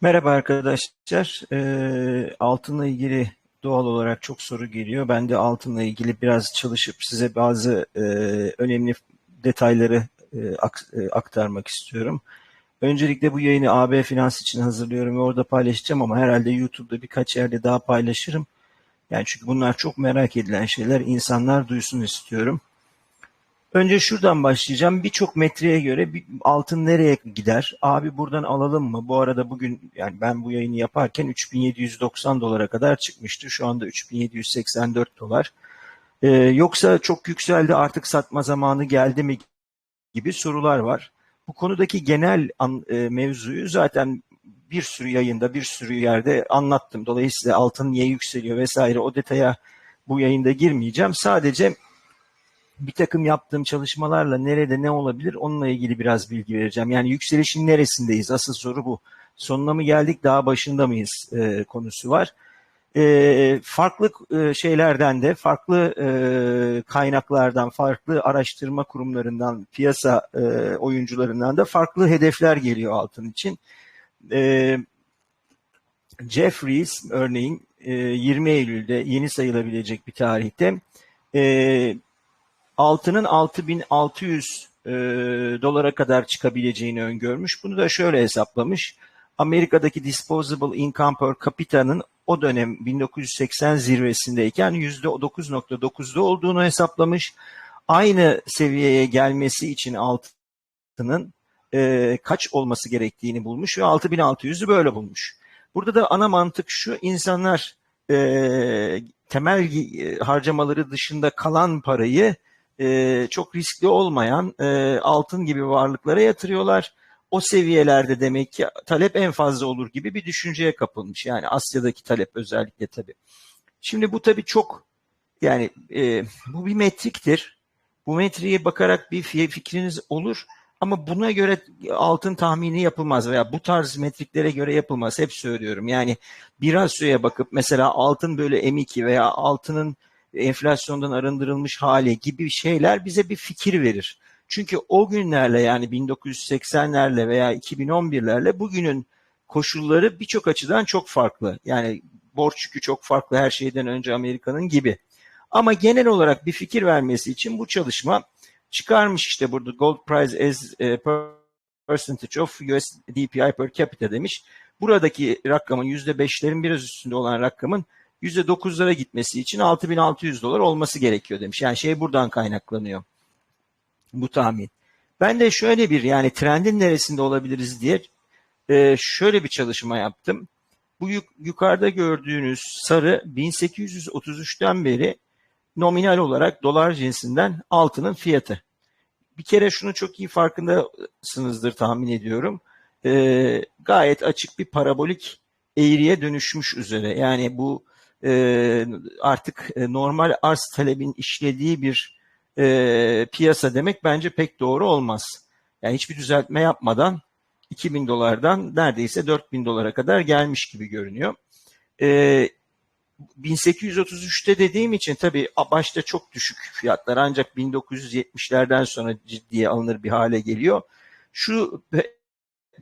Merhaba arkadaşlar. Ee, altınla ilgili doğal olarak çok soru geliyor. Ben de altınla ilgili biraz çalışıp size bazı e, önemli detayları e, ak- e, aktarmak istiyorum. Öncelikle bu yayını AB Finans için hazırlıyorum ve orada paylaşacağım ama herhalde YouTube'da birkaç yerde daha paylaşırım. Yani çünkü bunlar çok merak edilen şeyler. İnsanlar duysun istiyorum. Önce şuradan başlayacağım. Birçok metreye göre bir altın nereye gider? Abi buradan alalım mı? Bu arada bugün yani ben bu yayını yaparken 3790 dolara kadar çıkmıştı. Şu anda 3784 dolar. Ee, yoksa çok yükseldi artık satma zamanı geldi mi gibi sorular var. Bu konudaki genel an, e, mevzuyu zaten bir sürü yayında, bir sürü yerde anlattım. Dolayısıyla altın niye yükseliyor vesaire o detaya bu yayında girmeyeceğim. Sadece bir takım yaptığım çalışmalarla nerede ne olabilir onunla ilgili biraz bilgi vereceğim. Yani yükselişin neresindeyiz? Asıl soru bu. Sonuna mı geldik daha başında mıyız e, konusu var. E, farklı e, şeylerden de farklı e, kaynaklardan farklı araştırma kurumlarından piyasa e, oyuncularından da farklı hedefler geliyor altın için. E, Jeffries örneğin e, 20 Eylül'de yeni sayılabilecek bir tarihte e, altının 6600 e, dolara kadar çıkabileceğini öngörmüş. Bunu da şöyle hesaplamış. Amerika'daki disposable income per capita'nın o dönem 1980 zirvesindeyken %9.9'da olduğunu hesaplamış. Aynı seviyeye gelmesi için altının e, kaç olması gerektiğini bulmuş ve 6600'ü böyle bulmuş. Burada da ana mantık şu, insanlar e, temel harcamaları dışında kalan parayı e, çok riskli olmayan e, altın gibi varlıklara yatırıyorlar. O seviyelerde demek ki talep en fazla olur gibi bir düşünceye kapılmış. Yani Asya'daki talep özellikle tabii. Şimdi bu tabii çok yani e, bu bir metriktir. Bu metriğe bakarak bir fikriniz olur. Ama buna göre altın tahmini yapılmaz veya bu tarz metriklere göre yapılmaz. Hep söylüyorum. Yani bir rasyoya bakıp mesela altın böyle M2 veya altının enflasyondan arındırılmış hali gibi şeyler bize bir fikir verir. Çünkü o günlerle yani 1980'lerle veya 2011'lerle bugünün koşulları birçok açıdan çok farklı. Yani borç yükü çok farklı her şeyden önce Amerika'nın gibi. Ama genel olarak bir fikir vermesi için bu çalışma çıkarmış işte burada gold price as percentage of US DPI per capita demiş. Buradaki rakamın %5'lerin biraz üstünde olan rakamın %9'lara gitmesi için 6600 dolar olması gerekiyor demiş. Yani şey buradan kaynaklanıyor bu tahmin. Ben de şöyle bir yani trendin neresinde olabiliriz diye e, şöyle bir çalışma yaptım. Bu yuk, yukarıda gördüğünüz sarı 1833'ten beri nominal olarak dolar cinsinden altının fiyatı. Bir kere şunu çok iyi farkındasınızdır tahmin ediyorum. E, gayet açık bir parabolik eğriye dönüşmüş üzere. Yani bu e, artık e, normal arz talebin işlediği bir e, piyasa demek bence pek doğru olmaz. Yani hiçbir düzeltme yapmadan 2000 dolardan neredeyse 4000 dolara kadar gelmiş gibi görünüyor. E, 1833'te dediğim için tabii başta çok düşük fiyatlar ancak 1970'lerden sonra ciddiye alınır bir hale geliyor. Şu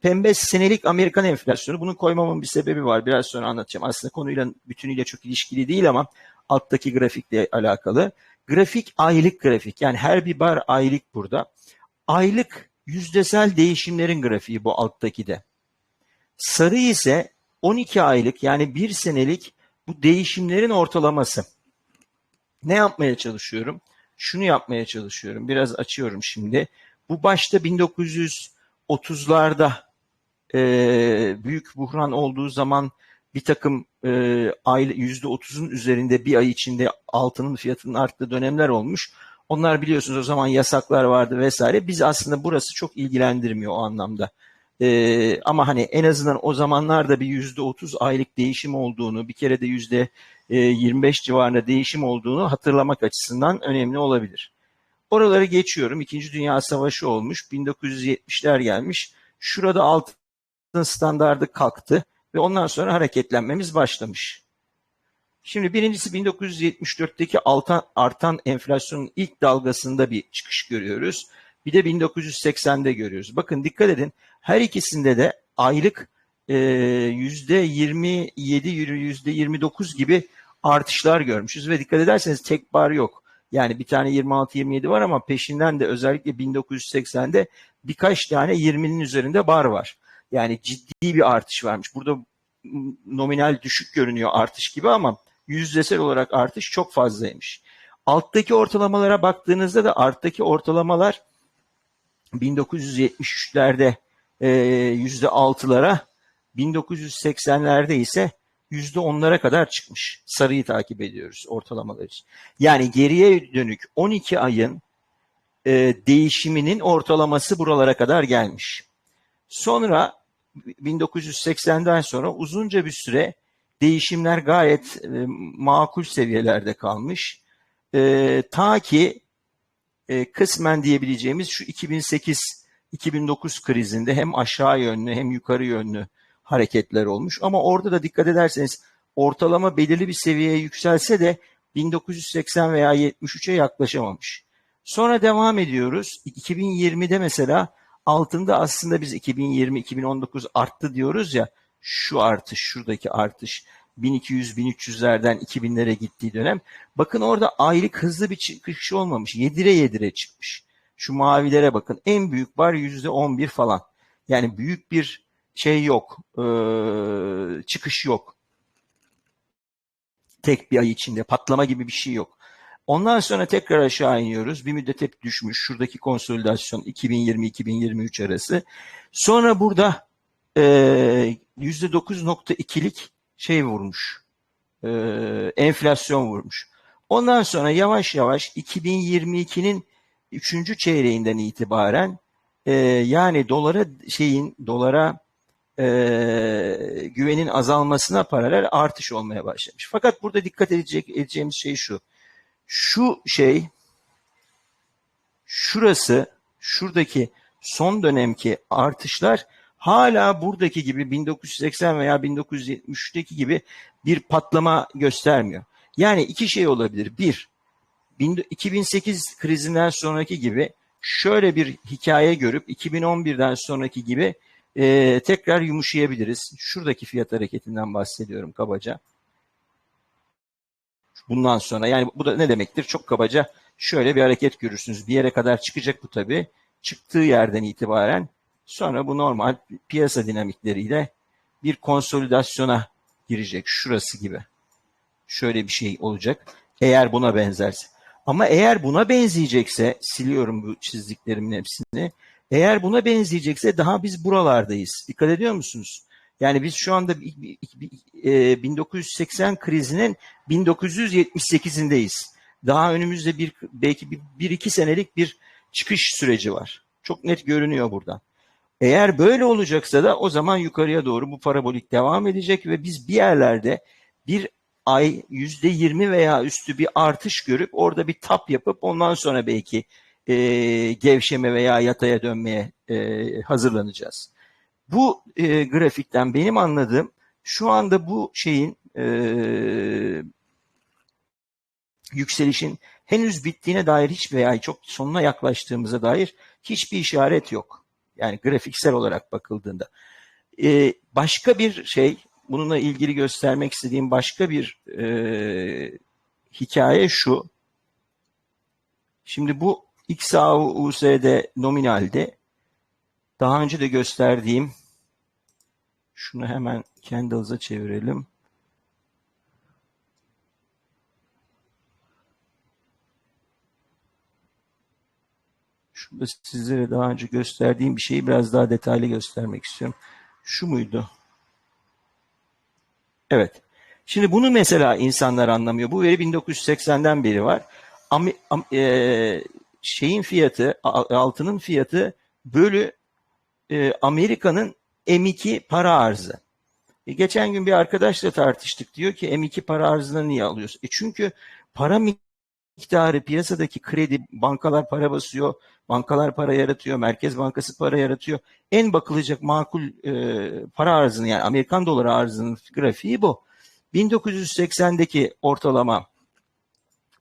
pembe senelik Amerikan enflasyonu. Bunu koymamın bir sebebi var. Biraz sonra anlatacağım. Aslında konuyla bütünüyle çok ilişkili değil ama alttaki grafikle alakalı. Grafik aylık grafik. Yani her bir bar aylık burada. Aylık yüzdesel değişimlerin grafiği bu alttaki de. Sarı ise 12 aylık yani bir senelik bu değişimlerin ortalaması. Ne yapmaya çalışıyorum? Şunu yapmaya çalışıyorum. Biraz açıyorum şimdi. Bu başta 1900 30'larda e, büyük buhran olduğu zaman bir takım e, yüzde 30'un üzerinde bir ay içinde altının fiyatının arttığı dönemler olmuş. Onlar biliyorsunuz o zaman yasaklar vardı vesaire. Biz aslında burası çok ilgilendirmiyor o anlamda. Ee, ama hani en azından o zamanlarda bir yüzde otuz aylık değişim olduğunu, bir kere de yüzde e, yirmi beş civarında değişim olduğunu hatırlamak açısından önemli olabilir. Oraları geçiyorum. İkinci Dünya Savaşı olmuş. 1970'ler gelmiş. Şurada altın standardı kalktı ve ondan sonra hareketlenmemiz başlamış. Şimdi birincisi 1974'teki altan, artan enflasyonun ilk dalgasında bir çıkış görüyoruz. Bir de 1980'de görüyoruz. Bakın dikkat edin her ikisinde de aylık e, yüzde 27 yüzde 29 gibi artışlar görmüşüz ve dikkat ederseniz tek bar yok. Yani bir tane 26-27 var ama peşinden de özellikle 1980'de birkaç tane 20'nin üzerinde bar var. Yani ciddi bir artış varmış. Burada nominal düşük görünüyor artış gibi ama yüzdesel olarak artış çok fazlaymış. Alttaki ortalamalara baktığınızda da arttaki ortalamalar 1973'lerde yüzde 6'lara 1980'lerde ise yüzde onlara kadar çıkmış. Sarıyı takip ediyoruz ortalamalar için. Yani geriye dönük 12 ayın e, değişiminin ortalaması buralara kadar gelmiş. Sonra 1980'den sonra uzunca bir süre değişimler gayet e, makul seviyelerde kalmış. E, ta ki e, kısmen diyebileceğimiz şu 2008-2009 krizinde hem aşağı yönlü hem yukarı yönlü hareketler olmuş. Ama orada da dikkat ederseniz ortalama belirli bir seviyeye yükselse de 1980 veya 73'e yaklaşamamış. Sonra devam ediyoruz. 2020'de mesela altında aslında biz 2020-2019 arttı diyoruz ya şu artış, şuradaki artış 1200-1300'lerden 2000'lere gittiği dönem. Bakın orada aylık hızlı bir çıkış olmamış. Yedire yedire çıkmış. Şu mavilere bakın. En büyük var %11 falan. Yani büyük bir şey yok, e, çıkış yok. Tek bir ay içinde patlama gibi bir şey yok. Ondan sonra tekrar aşağı iniyoruz. Bir müddet hep düşmüş. Şuradaki konsolidasyon 2020-2023 arası. Sonra burada e, %9.2'lik şey vurmuş. E, enflasyon vurmuş. Ondan sonra yavaş yavaş 2022'nin 3. çeyreğinden itibaren e, yani dolara şeyin dolara e, güvenin azalmasına paralel artış olmaya başlamış. Fakat burada dikkat edecek, edeceğimiz şey şu. Şu şey şurası şuradaki son dönemki artışlar hala buradaki gibi 1980 veya 1973'teki gibi bir patlama göstermiyor. Yani iki şey olabilir. Bir, 2008 krizinden sonraki gibi şöyle bir hikaye görüp 2011'den sonraki gibi e, tekrar yumuşayabiliriz. Şuradaki fiyat hareketinden bahsediyorum kabaca. Bundan sonra yani bu da ne demektir? Çok kabaca şöyle bir hareket görürsünüz. Bir yere kadar çıkacak bu tabii. Çıktığı yerden itibaren sonra bu normal piyasa dinamikleriyle bir konsolidasyona girecek. Şurası gibi. Şöyle bir şey olacak. Eğer buna benzerse. Ama eğer buna benzeyecekse siliyorum bu çizdiklerimin hepsini. Eğer buna benzeyecekse daha biz buralardayız. Dikkat ediyor musunuz? Yani biz şu anda 1980 e, krizinin 1978'indeyiz. Daha önümüzde bir belki bir, bir iki senelik bir çıkış süreci var. Çok net görünüyor buradan. Eğer böyle olacaksa da o zaman yukarıya doğru bu parabolik devam edecek ve biz bir yerlerde bir ay yüzde yirmi veya üstü bir artış görüp orada bir tap yapıp ondan sonra belki e, gevşeme veya yataya dönmeye e, hazırlanacağız. Bu e, grafikten benim anladığım şu anda bu şeyin e, yükselişin henüz bittiğine dair hiç veya çok sonuna yaklaştığımıza dair hiçbir işaret yok. Yani grafiksel olarak bakıldığında. E, başka bir şey, bununla ilgili göstermek istediğim başka bir e, hikaye şu. Şimdi bu XAUUS'de nominalde daha önce de gösterdiğim şunu hemen Candles'a çevirelim. Şurada sizlere daha önce gösterdiğim bir şeyi biraz daha detaylı göstermek istiyorum. Şu muydu? Evet. Şimdi bunu mesela insanlar anlamıyor. Bu veri 1980'den beri var. Am, am, e, şeyin fiyatı, altının fiyatı bölü e, Amerika'nın M2 para arzı. E, geçen gün bir arkadaşla tartıştık. Diyor ki M2 para arzını niye alıyorsun? E çünkü para miktarı piyasadaki kredi, bankalar para basıyor, bankalar para yaratıyor, Merkez Bankası para yaratıyor. En bakılacak makul e, para arzını yani Amerikan doları arzının grafiği bu. 1980'deki ortalama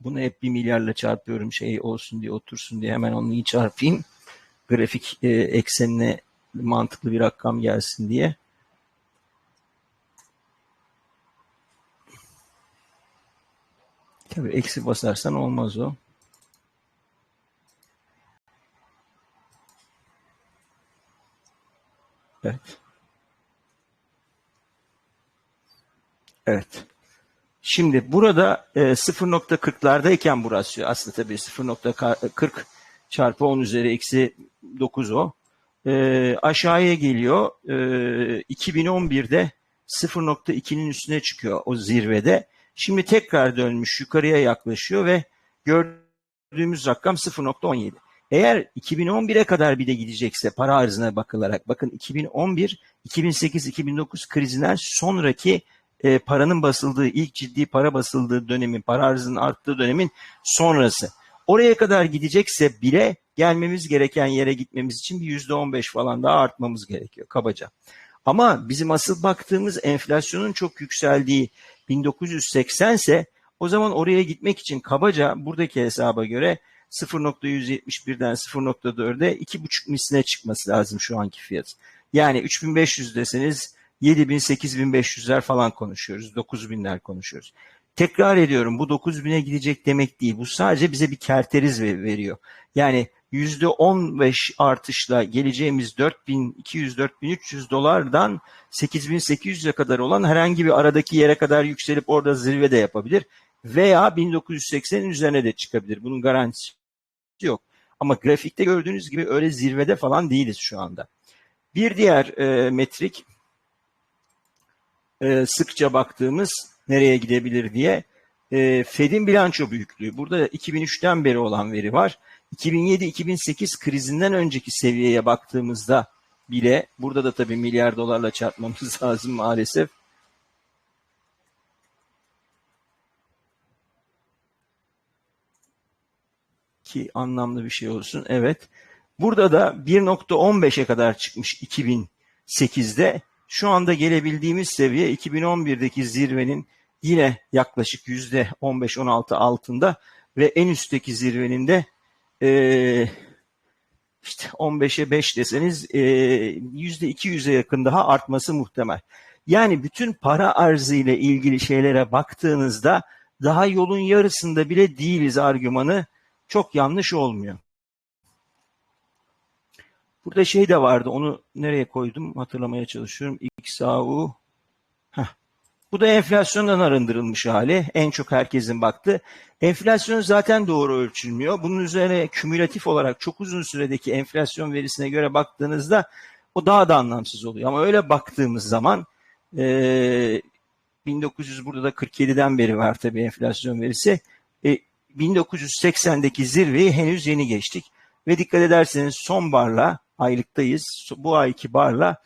bunu hep bir milyarla çarpıyorum şey olsun diye otursun diye hemen onu iyi çarpayım. Grafik e, eksenine mantıklı bir rakam gelsin diye. Tabii eksi basarsan olmaz o. Evet. Evet. Şimdi burada e, 0.40'lardayken burası aslında tabii 0.40 çarpı 10 üzeri eksi 9 o. E, aşağıya geliyor. E, 2011'de 0.2'nin üstüne çıkıyor o zirvede. Şimdi tekrar dönmüş yukarıya yaklaşıyor ve gördüğümüz rakam 0.17. Eğer 2011'e kadar bir de gidecekse para arzına bakılarak bakın 2011 2008 2009 krizinden sonraki e, paranın basıldığı ilk ciddi para basıldığı dönemin para arzının arttığı dönemin sonrası. Oraya kadar gidecekse bile gelmemiz gereken yere gitmemiz için bir yüzde on beş falan daha artmamız gerekiyor kabaca. Ama bizim asıl baktığımız enflasyonun çok yükseldiği 1980 ise o zaman oraya gitmek için kabaca buradaki hesaba göre 0.171'den 0.4'e 2.5 misline çıkması lazım şu anki fiyat. Yani 3500 deseniz 7000, 8500'ler falan konuşuyoruz. 9000'ler konuşuyoruz. Tekrar ediyorum bu 9000'e gidecek demek değil. Bu sadece bize bir kerteriz veriyor. Yani %15 artışla geleceğimiz 4200-4300 dolardan 8800'e kadar olan herhangi bir aradaki yere kadar yükselip orada zirve de yapabilir. Veya 1980'in üzerine de çıkabilir. Bunun garantisi yok. Ama grafikte gördüğünüz gibi öyle zirvede falan değiliz şu anda. Bir diğer e, metrik e, sıkça baktığımız nereye gidebilir diye e, Fed'in bilanço büyüklüğü. Burada 2003'ten beri olan veri var. 2007-2008 krizinden önceki seviyeye baktığımızda bile burada da tabii milyar dolarla çarpmamız lazım maalesef. Ki anlamlı bir şey olsun. Evet. Burada da 1.15'e kadar çıkmış 2008'de. Şu anda gelebildiğimiz seviye 2011'deki zirvenin yine yaklaşık %15-16 altında ve en üstteki zirvenin de e, işte 15'e 5 deseniz e, %200'e yakın daha artması muhtemel. Yani bütün para arzı ile ilgili şeylere baktığınızda daha yolun yarısında bile değiliz argümanı çok yanlış olmuyor. Burada şey de vardı onu nereye koydum hatırlamaya çalışıyorum. XAU Heh. Bu da enflasyondan arındırılmış hali. En çok herkesin baktı. Enflasyon zaten doğru ölçülmüyor. Bunun üzerine kümülatif olarak çok uzun süredeki enflasyon verisine göre baktığınızda o daha da anlamsız oluyor. Ama öyle baktığımız zaman e, 1900 burada da 47'den beri var tabii enflasyon verisi. E, 1980'deki zirveyi henüz yeni geçtik. Ve dikkat ederseniz son barla aylıktayız. Bu ayki barla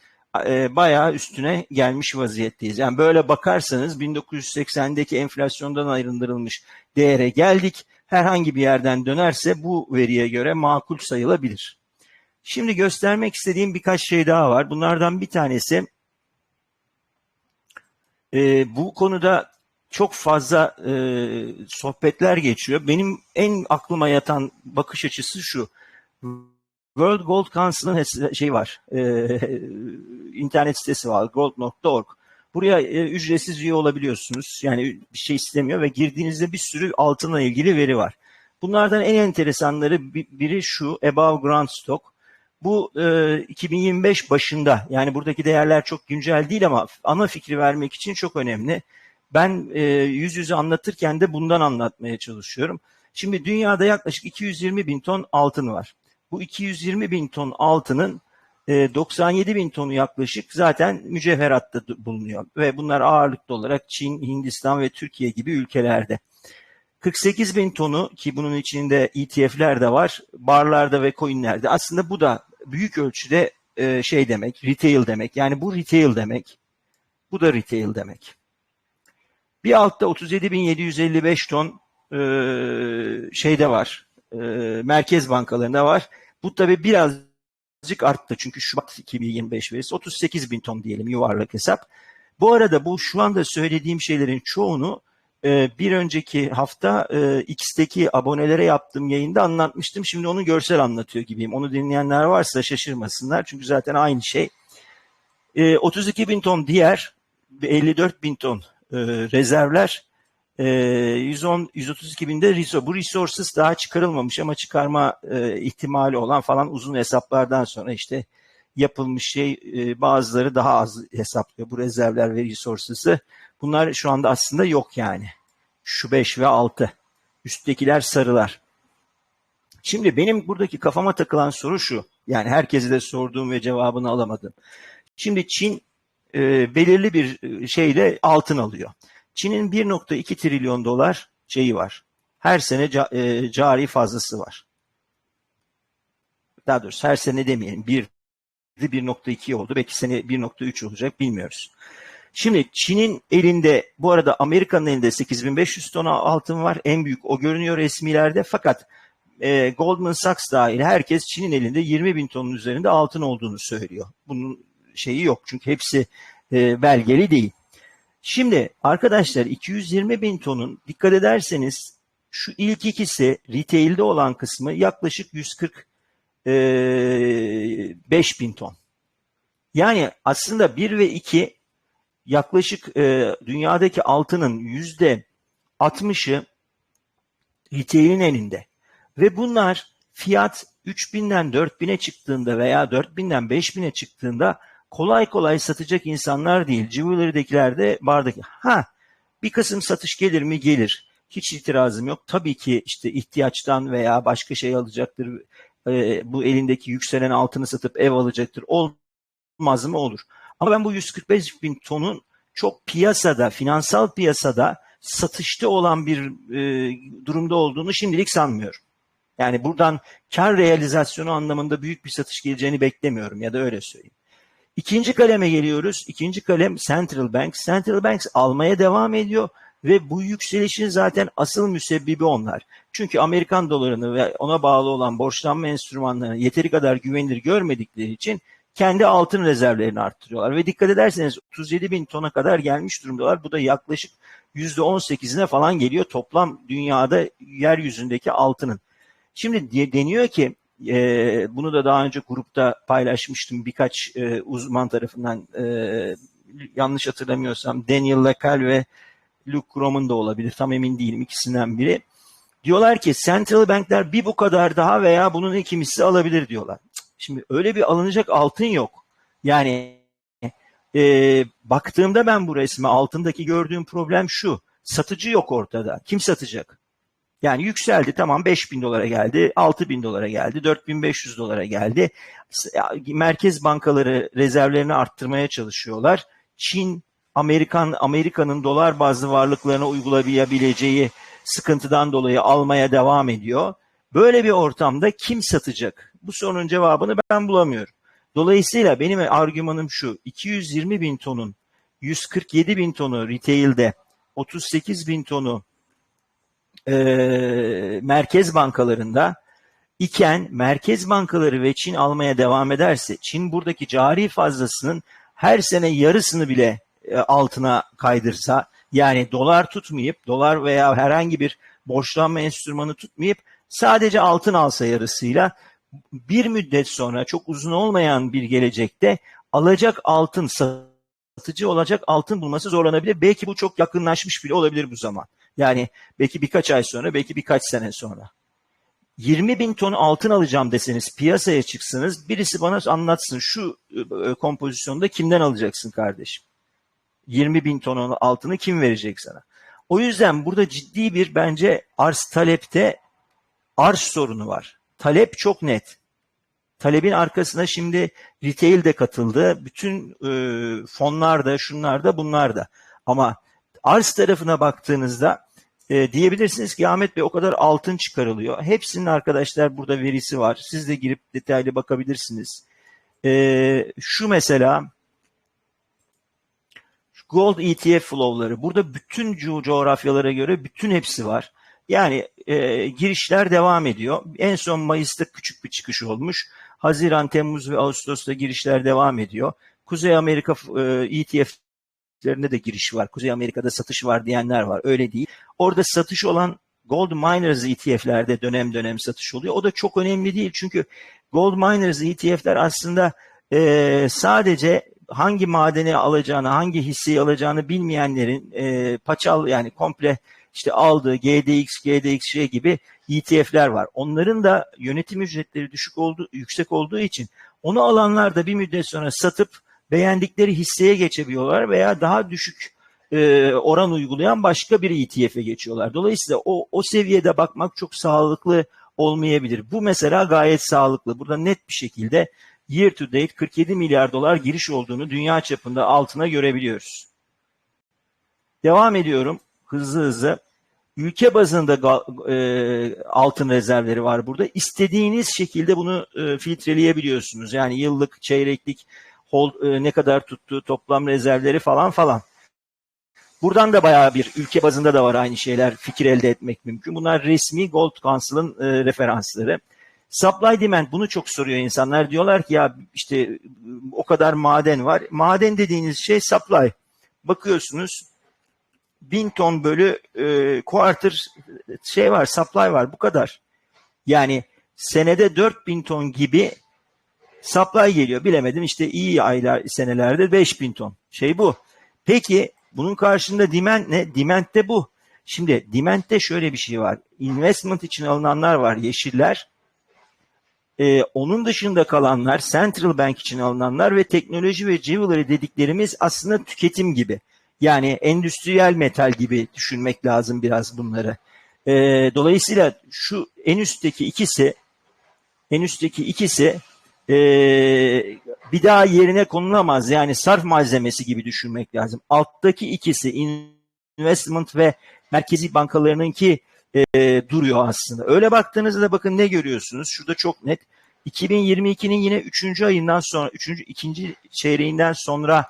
e, bayağı üstüne gelmiş vaziyetteyiz. Yani böyle bakarsanız 1980'deki enflasyondan ayrındırılmış değere geldik. Herhangi bir yerden dönerse bu veriye göre makul sayılabilir. Şimdi göstermek istediğim birkaç şey daha var. Bunlardan bir tanesi e, bu konuda çok fazla e, sohbetler geçiyor. Benim en aklıma yatan bakış açısı şu. World Gold Council'ın şey var, e, internet sitesi var, gold.org. Buraya e, ücretsiz üye olabiliyorsunuz. Yani bir şey istemiyor ve girdiğinizde bir sürü altınla ilgili veri var. Bunlardan en enteresanları biri şu, Above Ground Stock. Bu e, 2025 başında, yani buradaki değerler çok güncel değil ama ana fikri vermek için çok önemli. Ben e, yüz yüze anlatırken de bundan anlatmaya çalışıyorum. Şimdi dünyada yaklaşık 220 bin ton altın var. Bu 220 bin ton altının 97 e, bin tonu yaklaşık zaten mücevheratta bulunuyor ve bunlar ağırlıklı olarak Çin, Hindistan ve Türkiye gibi ülkelerde. 48 bin tonu ki bunun içinde ETF'ler de var, barlarda ve coinlerde. Aslında bu da büyük ölçüde e, şey demek, retail demek. Yani bu retail demek, bu da retail demek. Bir altta 37.755 ton e, şeyde var, e, merkez bankalarında var. Bu tabi birazcık arttı çünkü Şubat 2025 verisi 38 bin ton diyelim yuvarlak hesap. Bu arada bu şu anda söylediğim şeylerin çoğunu e, bir önceki hafta e, X'teki abonelere yaptığım yayında anlatmıştım. Şimdi onu görsel anlatıyor gibiyim. Onu dinleyenler varsa şaşırmasınlar. Çünkü zaten aynı şey. E, 32 bin ton diğer 54 bin ton e, rezervler E, 110 132 binde resource. Bu resources daha çıkarılmamış ama çıkarma e, ihtimali olan falan uzun hesaplardan sonra işte yapılmış şey e, bazıları daha az hesaplıyor bu rezervler ve resources'ı. Bunlar şu anda aslında yok yani. Şu 5 ve 6. Üsttekiler sarılar. Şimdi benim buradaki kafama takılan soru şu. Yani herkese de sorduğum ve cevabını alamadım. Şimdi Çin e, belirli bir şeyle altın alıyor. Çin'in 1.2 trilyon dolar şeyi var. Her sene ca, e, cari fazlası var. Daha doğrusu her sene demeyelim. 1 1.2 oldu. Belki sene 1.3 olacak bilmiyoruz. Şimdi Çin'in elinde bu arada Amerika'nın elinde 8500 ton altın var. En büyük o görünüyor resmilerde. Fakat e, Goldman Sachs dahil herkes Çin'in elinde 20 bin tonun üzerinde altın olduğunu söylüyor. Bunun şeyi yok çünkü hepsi e, belgeli değil. Şimdi arkadaşlar 220 bin tonun dikkat ederseniz şu ilk ikisi retail'de olan kısmı yaklaşık 140 e, 5 bin ton. Yani aslında 1 ve 2 yaklaşık e, dünyadaki altının yüzde 60'ı retail'in elinde. Ve bunlar fiyat 3000'den 4000'e çıktığında veya 4000'den 5000'e çıktığında kolay kolay satacak insanlar değil. Jewelry'dekiler de bardaki. Ha bir kısım satış gelir mi? Gelir. Hiç itirazım yok. Tabii ki işte ihtiyaçtan veya başka şey alacaktır. E, bu elindeki yükselen altını satıp ev alacaktır. Olmaz mı? Olur. Ama ben bu 145 bin tonun çok piyasada, finansal piyasada satışta olan bir e, durumda olduğunu şimdilik sanmıyorum. Yani buradan kar realizasyonu anlamında büyük bir satış geleceğini beklemiyorum ya da öyle söyleyeyim. İkinci kaleme geliyoruz. İkinci kalem Central Banks. Central Banks almaya devam ediyor ve bu yükselişin zaten asıl müsebbibi onlar. Çünkü Amerikan dolarını ve ona bağlı olan borçlanma enstrümanlarını yeteri kadar güvenilir görmedikleri için kendi altın rezervlerini arttırıyorlar. Ve dikkat ederseniz 37 bin tona kadar gelmiş durumdalar. Bu da yaklaşık %18'ine falan geliyor toplam dünyada yeryüzündeki altının. Şimdi deniyor ki e, bunu da daha önce grupta paylaşmıştım birkaç e, uzman tarafından e, yanlış hatırlamıyorsam Daniel Lacal ve Luke Grom'un da olabilir tam emin değilim ikisinden biri. Diyorlar ki central bankler bir bu kadar daha veya bunun iki misli alabilir diyorlar. Şimdi öyle bir alınacak altın yok. Yani e, baktığımda ben bu resme altındaki gördüğüm problem şu. Satıcı yok ortada. Kim satacak? Yani yükseldi tamam 5 bin dolara geldi, 6 bin dolara geldi, 4500 dolara geldi. Merkez bankaları rezervlerini arttırmaya çalışıyorlar. Çin, Amerikan Amerika'nın dolar bazlı varlıklarına uygulayabileceği sıkıntıdan dolayı almaya devam ediyor. Böyle bir ortamda kim satacak? Bu sorunun cevabını ben bulamıyorum. Dolayısıyla benim argümanım şu. 220 bin tonun 147 bin tonu retail'de 38 bin tonu e, merkez bankalarında iken merkez bankaları ve Çin almaya devam ederse Çin buradaki cari fazlasının her sene yarısını bile e, altına kaydırsa yani dolar tutmayıp dolar veya herhangi bir borçlanma enstrümanı tutmayıp sadece altın alsa yarısıyla bir müddet sonra çok uzun olmayan bir gelecekte alacak altın satıcı olacak altın bulması zorlanabilir. Belki bu çok yakınlaşmış bile olabilir bu zaman. Yani belki birkaç ay sonra, belki birkaç sene sonra. 20 bin ton altın alacağım deseniz piyasaya çıksınız birisi bana anlatsın şu e, kompozisyonda kimden alacaksın kardeşim? 20 bin ton altını kim verecek sana? O yüzden burada ciddi bir bence arz talepte arz sorunu var. Talep çok net. Talebin arkasına şimdi retail de katıldı. Bütün e, fonlar da şunlar da bunlar da. Ama arz tarafına baktığınızda e, diyebilirsiniz ki Ahmet Bey o kadar altın çıkarılıyor. Hepsinin arkadaşlar burada verisi var. Siz de girip detaylı bakabilirsiniz. E, şu mesela Gold ETF flow'ları. Burada bütün co coğrafyalara göre bütün hepsi var. Yani e, girişler devam ediyor. En son Mayıs'ta küçük bir çıkış olmuş. Haziran, Temmuz ve Ağustos'ta girişler devam ediyor. Kuzey Amerika e, ETF şirketlerinde de giriş var. Kuzey Amerika'da satış var diyenler var. Öyle değil. Orada satış olan Gold Miners ETF'lerde dönem dönem satış oluyor. O da çok önemli değil. Çünkü Gold Miners ETF'ler aslında e, sadece hangi madeni alacağını, hangi hisseyi alacağını bilmeyenlerin e, paçal yani komple işte aldığı GDX, GDXJ gibi ETF'ler var. Onların da yönetim ücretleri düşük olduğu, yüksek olduğu için onu alanlar da bir müddet sonra satıp beğendikleri hisseye geçebiliyorlar veya daha düşük e, oran uygulayan başka bir ETF'e geçiyorlar. Dolayısıyla o, o seviyede bakmak çok sağlıklı olmayabilir. Bu mesela gayet sağlıklı. Burada net bir şekilde year to date 47 milyar dolar giriş olduğunu dünya çapında altına görebiliyoruz. Devam ediyorum hızlı hızlı. Ülke bazında e, altın rezervleri var burada. İstediğiniz şekilde bunu e, filtreleyebiliyorsunuz. Yani yıllık, çeyreklik, hold, e, ne kadar tuttuğu toplam rezervleri falan falan. Buradan da bayağı bir ülke bazında da var aynı şeyler fikir elde etmek mümkün. Bunlar resmi Gold Council'ın e, referansları. Supply demand bunu çok soruyor insanlar. Diyorlar ki ya işte o kadar maden var. Maden dediğiniz şey supply. Bakıyorsunuz bin ton bölü e, quarter şey var supply var bu kadar. Yani senede 4000 ton gibi supply geliyor. Bilemedim işte iyi aylar senelerde 5000 ton. Şey bu. Peki bunun karşında demand ne? Demand de bu. Şimdi demand'de şöyle bir şey var. Investment için alınanlar var yeşiller. Ee, onun dışında kalanlar central bank için alınanlar ve teknoloji ve jewelry dediklerimiz aslında tüketim gibi. Yani endüstriyel metal gibi düşünmek lazım biraz bunları. Ee, dolayısıyla şu en üstteki ikisi en üstteki ikisi e, bir daha yerine konulamaz. Yani sarf malzemesi gibi düşünmek lazım. Alttaki ikisi investment ve merkezi bankalarınınki e, duruyor aslında. Öyle baktığınızda bakın ne görüyorsunuz? Şurada çok net. 2022'nin yine 3. ayından sonra, 3. ikinci çeyreğinden sonra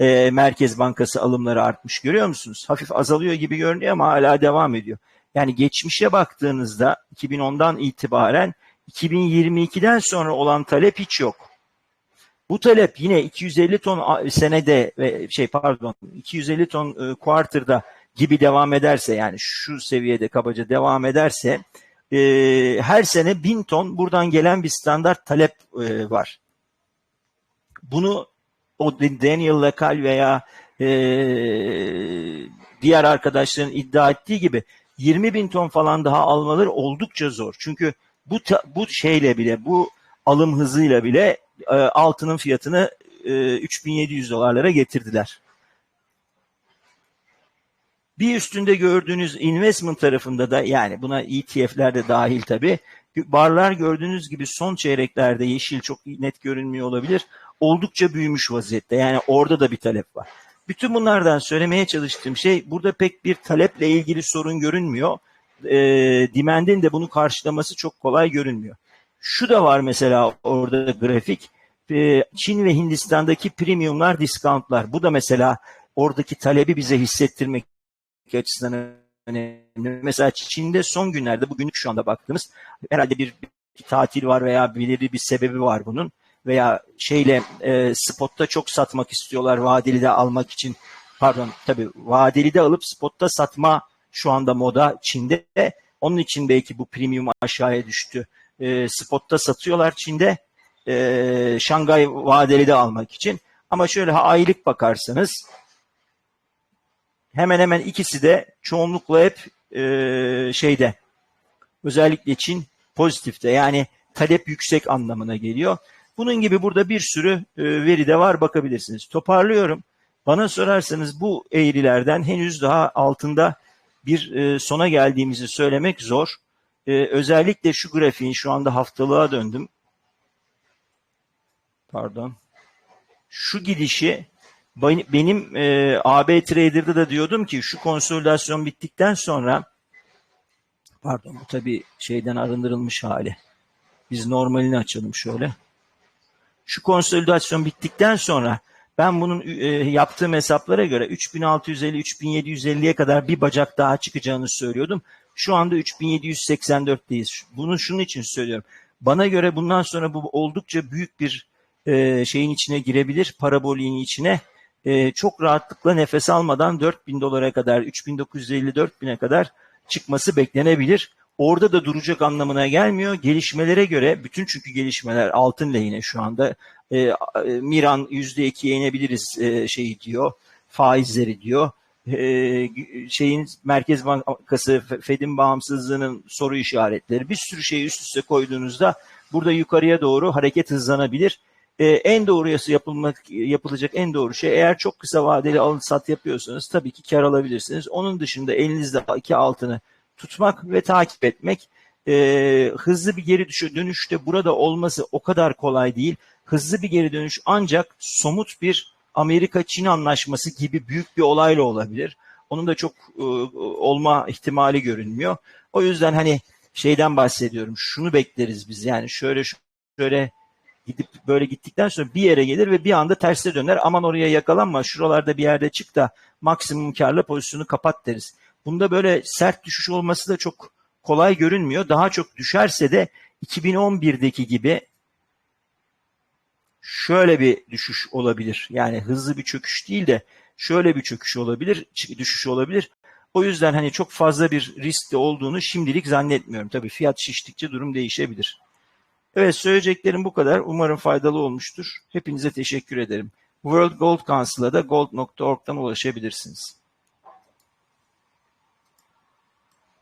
e, Merkez Bankası alımları artmış. Görüyor musunuz? Hafif azalıyor gibi görünüyor ama hala devam ediyor. Yani geçmişe baktığınızda 2010'dan itibaren 2022'den sonra olan talep hiç yok. Bu talep yine 250 ton senede ve şey pardon 250 ton e, quarter'da gibi devam ederse yani şu seviyede kabaca devam ederse e, her sene 1000 ton buradan gelen bir standart talep e, var. Bunu o Daniel Lekal veya e, diğer arkadaşların iddia ettiği gibi 20 bin ton falan daha almaları oldukça zor. Çünkü bu bu şeyle bile bu alım hızıyla bile e, altının fiyatını e, 3700 dolarlara getirdiler. Bir üstünde gördüğünüz investment tarafında da yani buna ETF'ler de dahil tabi barlar gördüğünüz gibi son çeyreklerde yeşil çok net görünmüyor olabilir. Oldukça büyümüş vaziyette. Yani orada da bir talep var. Bütün bunlardan söylemeye çalıştığım şey burada pek bir taleple ilgili sorun görünmüyor. E, demand'in de bunu karşılaması çok kolay görünmüyor. Şu da var mesela orada grafik. E, Çin ve Hindistan'daki premiumlar, discountlar. Bu da mesela oradaki talebi bize hissettirmek açısından önemli. Mesela Çin'de son günlerde, bugünlük şu anda baktığımız herhalde bir, bir tatil var veya belirli bir sebebi var bunun. Veya şeyle e, spotta çok satmak istiyorlar vadeli de almak için. Pardon tabii vadeli de alıp spotta satma şu anda moda Çin'de. Onun için belki bu premium aşağıya düştü. E, spotta satıyorlar Çin'de. E, Şangay vadeli de almak için. Ama şöyle aylık bakarsanız hemen hemen ikisi de çoğunlukla hep e, şeyde özellikle Çin pozitifte yani talep yüksek anlamına geliyor. Bunun gibi burada bir sürü e, veri de var bakabilirsiniz. Toparlıyorum. Bana sorarsanız bu eğrilerden henüz daha altında bir e, sona geldiğimizi söylemek zor. E, özellikle şu grafiğin şu anda haftalığa döndüm. Pardon. Şu gidişi benim e, AB Trader'da da diyordum ki şu konsolidasyon bittikten sonra pardon bu tabi şeyden arındırılmış hali. Biz normalini açalım şöyle. Şu konsolidasyon bittikten sonra ben bunun e, yaptığım hesaplara göre 3650-3750'ye kadar bir bacak daha çıkacağını söylüyordum. Şu anda 3784'teyiz. Bunu şunun için söylüyorum. Bana göre bundan sonra bu oldukça büyük bir e, şeyin içine girebilir, paraboliğin içine e, çok rahatlıkla nefes almadan 4000 dolara kadar 3950-4000'e kadar çıkması beklenebilir. Orada da duracak anlamına gelmiyor. Gelişmelere göre bütün çünkü gelişmeler altın lehine şu anda e, Miran %2'ye inebiliriz e, şeyi diyor. Faizleri diyor. e, şeyin Merkez Bankası Fed'in bağımsızlığının soru işaretleri bir sürü şeyi üst üste koyduğunuzda burada yukarıya doğru hareket hızlanabilir. E, en doğrusu yapılmak yapılacak en doğru şey eğer çok kısa vadeli alım sat yapıyorsanız tabii ki kar alabilirsiniz. Onun dışında elinizde iki altını tutmak ve takip etmek e, hızlı bir geri dönüşte burada olması o kadar kolay değil. Hızlı bir geri dönüş ancak somut bir Amerika-Çin anlaşması gibi büyük bir olayla olabilir. Onun da çok e, olma ihtimali görünmüyor. O yüzden hani şeyden bahsediyorum. Şunu bekleriz biz yani şöyle şöyle gidip böyle gittikten sonra bir yere gelir ve bir anda terse döner. Aman oraya yakalanma şuralarda bir yerde çık da maksimum karlı pozisyonu kapat deriz. Bunda böyle sert düşüş olması da çok kolay görünmüyor. Daha çok düşerse de 2011'deki gibi şöyle bir düşüş olabilir. Yani hızlı bir çöküş değil de şöyle bir çöküş olabilir, düşüş olabilir. O yüzden hani çok fazla bir risk de olduğunu şimdilik zannetmiyorum. Tabii fiyat şiştikçe durum değişebilir. Evet söyleyeceklerim bu kadar. Umarım faydalı olmuştur. Hepinize teşekkür ederim. World Gold Council'a da gold.org'dan ulaşabilirsiniz.